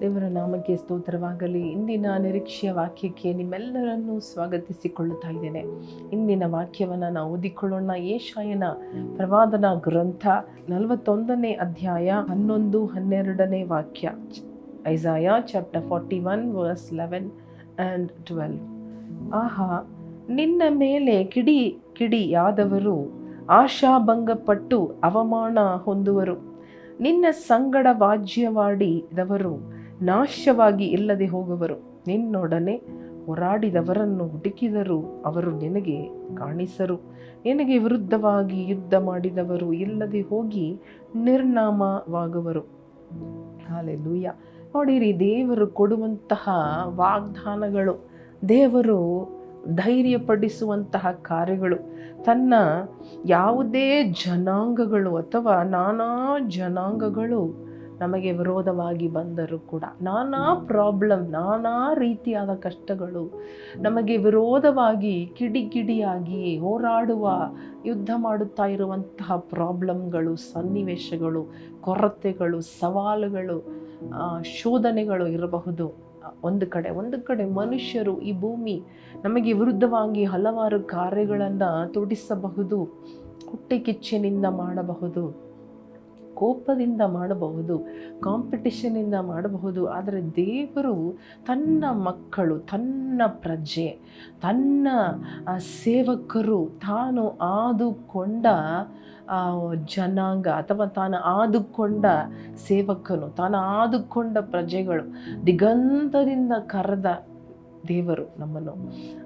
ದೇವರ ನಾಮಕ್ಕೆ ಸ್ತೋತ್ರವಾಗಲಿ. ಇಂದಿನ ನಿರೀಕ್ಷೆಯ ವಾಕ್ಯಕ್ಕೆ ನಿಮ್ಮೆಲ್ಲರನ್ನೂ ಸ್ವಾಗತಿಸಿಕೊಳ್ಳುತ್ತಾ ಇದ್ದೇನೆ. ಇಂದಿನ ವಾಕ್ಯವನ್ನು ನಾವು ಓದಿಕೊಳ್ಳೋಣ. ಏಷಾಯನ ಪ್ರವಾದನ ಗ್ರಂಥ ನಲವತ್ತೊಂದನೇ ಅಧ್ಯಾಯ ಹನ್ನೊಂದು ಹನ್ನೆರಡನೇ ವಾಕ್ಯ. Isaiah chapter forty one verse eleven and twelve ಆಹಾ, ನಿನ್ನ ಮೇಲೆ ಕಿಡಿ ಕಿಡಿಯಾದವರು ಆಶಾಭಂಗಪಟ್ಟು ಅವಮಾನ ಹೊಂದುವರು. ನಿನ್ನ ಸಂಗಡ ವಾಜ್ಯವಾಡಿದವರು ನಾಶವಾಗಿ ಇಲ್ಲದೆ ಹೋಗುವರು. ನಿನ್ನೊಡನೆ ಹೋರಾಡಿದವರನ್ನು ಹುಡುಕಿದರು ಅವರು ನಿನಗೆ ಕಾಣಿಸರು. ನಿನಗೆ ವಿರುದ್ಧವಾಗಿ ಯುದ್ಧ ಮಾಡಿದವರು ಇಲ್ಲದೆ ಹೋಗಿ ನಿರ್ನಾಮವಾಗುವರು. ಹಾಲೆಲೂಯ. ನೋಡಿರಿ, ದೇವರು ಕೊಡುವಂತಹ ವಾಗ್ದಾನಗಳು, ದೇವರು ಧೈರ್ಯಪಡಿಸುವಂತಹ ಕಾರ್ಯಗಳು, ತನ್ನ ಯಾವುದೇ ಜನಾಂಗಗಳು ಅಥವಾ ನಾನಾ ಜನಾಂಗಗಳು ನಮಗೆ ವಿರೋಧವಾಗಿ ಬಂದರೂ ಕೂಡ ನಾನಾ ಪ್ರಾಬ್ಲಮ್ ನಾನಾ ರೀತಿಯಾದ ಕಷ್ಟಗಳು ನಮಗೆ ವಿರೋಧವಾಗಿ ಕಿಡಿಕಿಡಿಯಾಗಿ ಹೋರಾಡುವ ಯುದ್ಧ ಮಾಡುತ್ತಾ ಇರುವಂತಹ ಪ್ರಾಬ್ಲಮ್ಗಳು ಸನ್ನಿವೇಶಗಳು ಕೊರತೆಗಳು ಸವಾಲುಗಳು ಶೋಧನೆಗಳು ಇರಬಹುದು. ಒಂದು ಕಡೆ ಒಂದು ಕಡೆ ಮನುಷ್ಯರು ಈ ಭೂಮಿ ನಮಗೆ ವಿರುದ್ಧವಾಗಿ ಹಲವಾರು ಕಾರ್ಯಗಳನ್ನು ತೊಡಿಸಬಹುದು ಹುಟ್ಟೆ ಕಿಚ್ಚಿನಿಂದ ಮಾಡಬಹುದು. ಕೋಪದಿಂದ ಮಾಡಬಹುದು ಕಾಂಪಿಟಿಷನಿಂದ ಮಾಡಬಹುದು, ಆದರೆ ದೇವರು ತನ್ನ ಮಕ್ಕಳು, ತನ್ನ ಪ್ರಜೆ, ತನ್ನ ಸೇವಕರು ತಾನು ಆದುಕೊಂಡ ಜನಾಂಗ ಅಥವಾ ತಾನು ಆದುಕೊಂಡ ಸೇವಕನು, ತಾನು ಆದುಕೊಂಡ ಪ್ರಜೆಗಳು ದಿಗಂತದಿಂದ ಕರೆದ ದೇವರು ನಮ್ಮನ್ನು.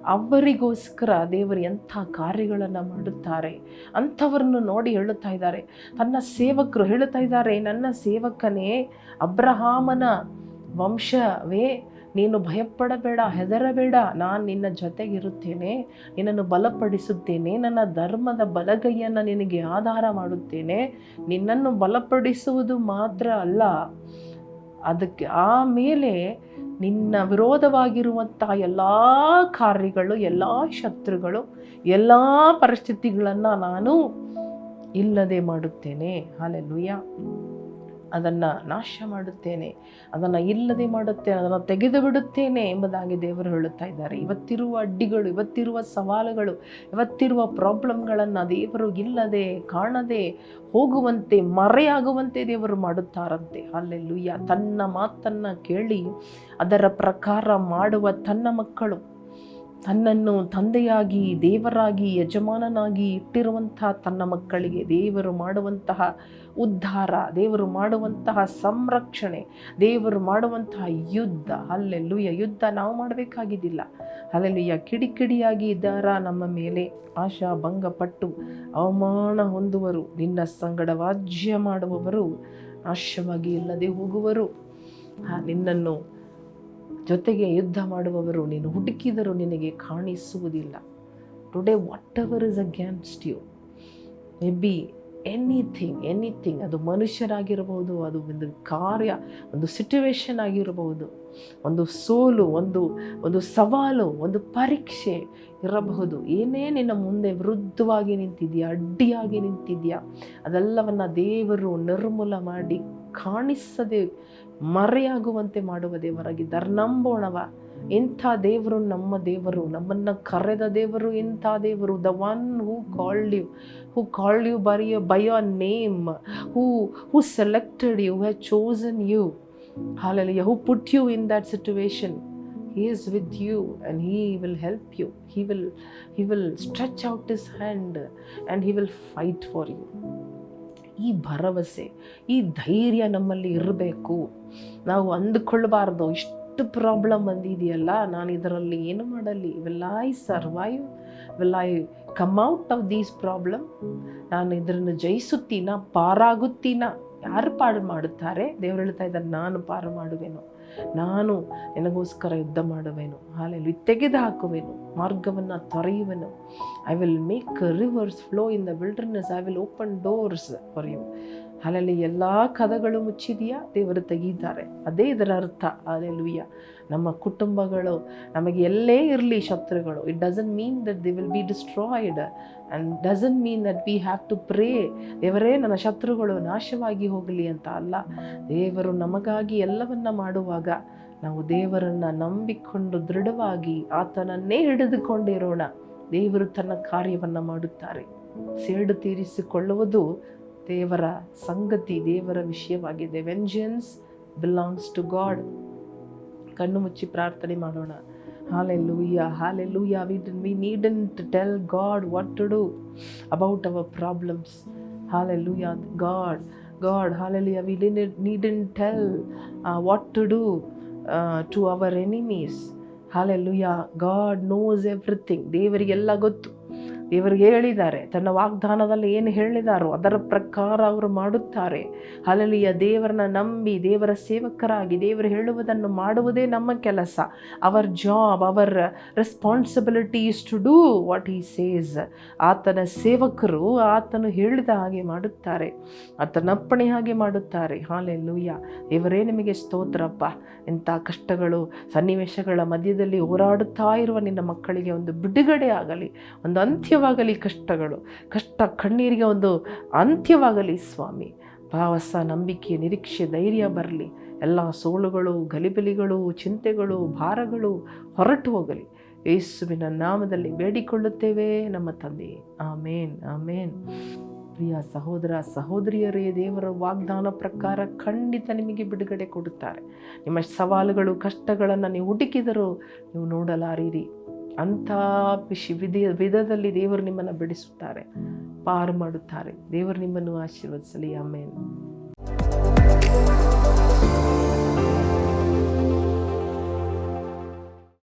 ಅವರಿಗೋಸ್ಕರ ದೇವರು ಎಂಥ ಕಾರ್ಯಗಳನ್ನು ಮಾಡುತ್ತಾರೆ, ಅಂಥವ್ರನ್ನು ನೋಡಿ ಹೇಳುತ್ತಾ ಇದ್ದಾರೆ. ತನ್ನ ಸೇವಕರು ಹೇಳುತ್ತಾ ಇದ್ದಾರೆ, ನನ್ನ ಸೇವಕನೇ ಅಬ್ರಹಾಮನ ವಂಶವೇ, ನೀನು ಭಯಪಡಬೇಡ, ಹೆದರಬೇಡ, ನಾನು ನಿನ್ನ ಜೊತೆಗಿರುತ್ತೇನೆ, ನಿನ್ನನ್ನು ಬಲಪಡಿಸುತ್ತೇನೆ, ನನ್ನ ಧರ್ಮದ ಬಲಗೈಯನ್ನು ನಿನಗೆ ಆಧಾರ ಮಾಡುತ್ತೇನೆ, ನಿನ್ನನ್ನು ಬಲಪಡಿಸುವುದು ಮಾತ್ರ ಅಲ್ಲ, ಅದಕ್ಕೆ ಆಮೇಲೆ ನಿನ್ನ ವಿರೋಧವಾಗಿರುವಂತಹ ಎಲ್ಲ ಕಾರ್ಯಗಳು ಎಲ್ಲ ಶತ್ರುಗಳು ಎಲ್ಲ ಪರಿಸ್ಥಿತಿಗಳನ್ನು ನಾನು ಇಲ್ಲದೆ ಮಾಡುತ್ತೇನೆ. ಹಾಲೆಲುಯ್ಯ ಅದನ್ನು ನಾಶ ಮಾಡುತ್ತೇನೆ, ಅದನ್ನು ಇಲ್ಲದೆ ಮಾಡುತ್ತೇನೆ, ಅದನ್ನು ತೆಗೆದು ಬಿಡುತ್ತೇನೆ ಎಂಬುದಾಗಿ ದೇವರು ಹೇಳುತ್ತಾ ಇದ್ದಾರೆ. ಇವತ್ತಿರುವ ಅಡ್ಡಿಗಳು, ಇವತ್ತಿರುವ ಸವಾಲುಗಳು, ಇವತ್ತಿರುವ ಪ್ರಾಬ್ಲಮ್ಗಳನ್ನು ದೇವರು ಇಲ್ಲದೆ, ಕಾಣದೆ ಹೋಗುವಂತೆ, ಮರೆಯಾಗುವಂತೆ ದೇವರು ಮಾಡುತ್ತಾರಂತೆ. ಅಲ್ಲೆಲ್ಲುಯ್ಯ ತನ್ನ ಮಾತನ್ನು ಕೇಳಿ, ಅದರ ಪ್ರಕಾರ ಮಾಡುವ ತನ್ನ ಮಕ್ಕಳು ತನ್ನನ್ನು ತಂದೆಯಾಗಿ, ದೇವರಾಗಿ, ಯಜಮಾನನಾಗಿ ಇಟ್ಟಿರುವಂತಹ ತನ್ನ ಮಕ್ಕಳಿಗೆ ದೇವರು ಮಾಡುವಂತಹ ಉದ್ಧಾರ, ದೇವರು ಮಾಡುವಂತಹ ಸಂರಕ್ಷಣೆ, ದೇವರು ಮಾಡುವಂತಹ ಯುದ್ಧ. ಅಲ್ಲೆಲ್ಲುಯ್ಯ ಯುದ್ಧ ನಾವು ಮಾಡಬೇಕಾಗಿದ್ದಿಲ್ಲ. ಅಲ್ಲೆಲ್ಲುಯ್ಯ ಕಿಡಿಕಿಡಿಯಾಗಿ ಇದ್ದಾರ ನಮ್ಮ ಮೇಲೆ ಆಶಾ ಭಂಗಪಟ್ಟು ಅವಮಾನ ಹೊಂದುವರು. ನಿನ್ನ ಸಂಗಡ ವಾಜ್ಯ ಮಾಡುವವರು ನಾಶವಾಗಿ ಇಲ್ಲದೆ ಹೋಗುವರು. ನಿನ್ನನ್ನು ಜೊತೆಗೆ ಯುದ್ಧ ಮಾಡುವವರು, ನೀನು ಹುಡುಕಿದರೂ ನಿನಗೆ ಕಾಣಿಸುವುದಿಲ್ಲ. Today what ever is against you may be anything anything ಅದು ಮನುಷ್ಯರಾಗಿರಬಹುದು, ಅದು ಒಂದು ಕಾರ್ಯ, ಒಂದು ಸಿಚುವೇಶನ್ ಆಗಿರಬಹುದು, ಒಂದು ಸೋಲು, ಒಂದು ಒಂದು ಸವಾಲು, ಒಂದು ಪರೀಕ್ಷೆ ಇರಬಹುದು. ಏನೇ ನಿನ್ನ ಮುಂದೆ ವೃದ್ಧವಾಗಿ ನಿಂತಿದೆಯಾ, ಅಡ್ಡಿಯಾಗಿ ನಿಂತಿದೆಯಾ, ಅದೆಲ್ಲವನ್ನು ದೇವರು ನಿರ್ಮೂಲ ಮಾಡಿ ಕಾಣಿಸದೆ ಮರೆಯಾಗುವಂತೆ ಮಾಡುವ ದೇವರಾಗಿದ್ದಾರೆ. ನಂಬೋಣವ. ಇಂಥ ದೇವರು ನಮ್ಮ ದೇವರು. ನಮ್ಮನ್ನು ಕರೆದ ದೇವರು ಇಂಥ ದೇವರು. The one who called you who called you by by your name who who selected you ha chosen you ಹಾಲಲ್ಲಿ who put you in that situation he is with you and he will help you. He will he will stretch out his hand and he will fight for you. ಈ ಭರವಸೆ, ಈ ಧೈರ್ಯ ನಮ್ಮಲ್ಲಿ ಇರಬೇಕು. ನಾವು ಅಂದುಕೊಳ್ಬಾರ್ದು, ಇಷ್ಟು problem ಬಂದಿದೆಯಲ್ಲ, ನಾನು ಇದರಲ್ಲಿ ಏನು ಮಾಡಲಿ? Will I survive will I come out of these problem ನಾನು ಇದನ್ನು ಜಯಿಸುತ್ತೀನ? ಪಾರಾಗುತ್ತೀನ? ಯಾರು ಮಾಡುತ್ತಾರೆ? ದೇವರು ಹೇಳ್ತಾ ಇದ್ದಾರೆ, ನಾನು ಪಾರು ಮಾಡುವೆನು, ನಾನು ನಿನಗೋಸ್ಕರ ಯುದ್ಧ ಮಾಡುವೆನು, ಹಾಲೆಲ್ಲಿ ತೆಗೆದು ಹಾಕುವೆನು, ಮಾರ್ಗವನ್ನು ತೊರೆಯುವೆನು. I will make rivers flow in the wilderness I will open doors for you ಅಲ್ಲಲ್ಲಿ ಎಲ್ಲ ಕದಗಳು ಮುಚ್ಚಿದೆಯಾ? ದೇವರು ತೆಗೀತಾರೆ. ಅದೇ ಇದರ ಅರ್ಥ. ಅಲ್ಲೆಲ್ಲುಯ್ಯ ನಮ್ಮ ಕುಟುಂಬಗಳು ನಮಗೆ ಎಲ್ಲೇ ಇರಲಿ ಶತ್ರುಗಳು. It doesn't mean that the will be destroyed and doesn't mean that we have to pray ದೇವರೇ, ನನ್ನ ಶತ್ರುಗಳು ನಾಶವಾಗಿ ಹೋಗಲಿ ಅಂತ ಅಲ್ಲ. ದೇವರು ನಮಗಾಗಿ ಎಲ್ಲವನ್ನ ಮಾಡುವಾಗ ನಾವು ದೇವರನ್ನು ನಂಬಿಕೊಂಡು ದೃಢವಾಗಿ ಆತನನ್ನೇ ಹಿಡಿದುಕೊಂಡಿರೋಣ. ದೇವರು ತನ್ನ ಕಾರ್ಯವನ್ನು ಮಾಡುತ್ತಾರೆ. ಸೇಡು ತೀರಿಸಿಕೊಳ್ಳುವುದು ದೇವರ ಸಂಗತಿ, ದೇವರ ವಿಷಯವಾಗಿದೆ ವೆಂಜನ್ಸ್ ಬಿಲಾಂಗ್ಸ್ ಟು ಗಾಡ್ ಕಣ್ಣು ಮುಚ್ಚಿ ಪ್ರಾರ್ಥನೆ ಮಾಡೋಣ. Hallelujah hallelujah we need to tell God what to do about our problems hallelujah God God hallelujah we need tell what to do to our enemies hallelujah God knows everything ದೇವರಿಗೆಲ್ಲ ಗೊತ್ತು. ದೇವರಿಗೆ ಹೇಳಿದ್ದಾರೆ. ತನ್ನ ವಾಗ್ದಾನದಲ್ಲಿ ಏನು ಹೇಳಿದಾರೋ ಅದರ ಪ್ರಕಾರ ಅವರು ಮಾಡುತ್ತಾರೆ. ಅಲ್ಲಲ್ಲಿಯ ದೇವರನ್ನ ನಂಬಿ, ದೇವರ ಸೇವಕರಾಗಿ ದೇವರು ಹೇಳುವುದನ್ನು ಮಾಡುವುದೇ ನಮ್ಮ ಕೆಲಸ. Our job our responsibility is to do what he says ಆತನ ಸೇವಕರು ಆತನು ಹೇಳಿದ ಹಾಗೆ ಮಾಡುತ್ತಾರೆ. ಆತನಪ್ಪಣೆ ಹಾಗೆ ಮಾಡುತ್ತಾರೆ. ಹಾಲೆ ಲೂಯ್ಯ ದೇವರೇ ನಿಮಗೆ ಸ್ತೋತ್ರಪ್ಪ ಇಂಥ ಕಷ್ಟಗಳು, ಸನ್ನಿವೇಶಗಳ ಮಧ್ಯದಲ್ಲಿ ಹೋರಾಡುತ್ತಾ ಇರುವ ನಿನ್ನ ಮಕ್ಕಳಿಗೆ ಒಂದು ಬಿಡುಗಡೆ ಆಗಲಿ, ಒಂದು ಅಂತ್ಯವಾಗಲಿ ಕಷ್ಟಗಳು, ಕಷ್ಟ ಕಣ್ಣೀರಿಗೆ ಒಂದು ಅಂತ್ಯವಾಗಲಿ ಸ್ವಾಮಿ. ಭಾವಸ, ನಂಬಿಕೆ, ನಿರೀಕ್ಷೆ, ಧೈರ್ಯ ಬರಲಿ. ಎಲ್ಲ ಸೋಳುಗಳು, ಗಲಿಬಲಿಗಳು, ಚಿಂತೆಗಳು, ಭಾರಗಳು ಹೊರಟು ಹೋಗಲಿ. ಯೇಸುವಿನ ನಾಮದಲ್ಲಿ ಬೇಡಿಕೊಳ್ಳುತ್ತೇವೆ ನಮ್ಮ ತಂದೆ. ಆಮೇನ್ ಆಮೇನ್. ಪ್ರಿಯ ಸಹೋದರ, ಸಹೋದರಿಯರೇ, ದೇವರ ವಾಗ್ದಾನ ಪ್ರಕಾರ ಖಂಡಿತ ನಿಮಗೆ ಬಿಡುಗಡೆ ಕೊಡುತ್ತಾರೆ. ನಿಮ್ಮ ಸವಾಲುಗಳು, ಕಷ್ಟಗಳನ್ನು ನೀವು ಹುಡುಕಿದರೂ ನೀವು ನೋಡಲಾರಿರಿ. ಅಂಥ ವಿಶಿ ವಿಧ ವಿಧದಲ್ಲಿ ದೇವರು ನಿಮ್ಮನ್ನು ಬಿಡಿಸುತ್ತಾರೆ. ಪಾರು ಮಾಡುತ್ತಾರೆ. ದೇವರು ನಿಮ್ಮನ್ನು ಆಶೀರ್ವದಿಸಲಿ. ಆಮೇಲೆ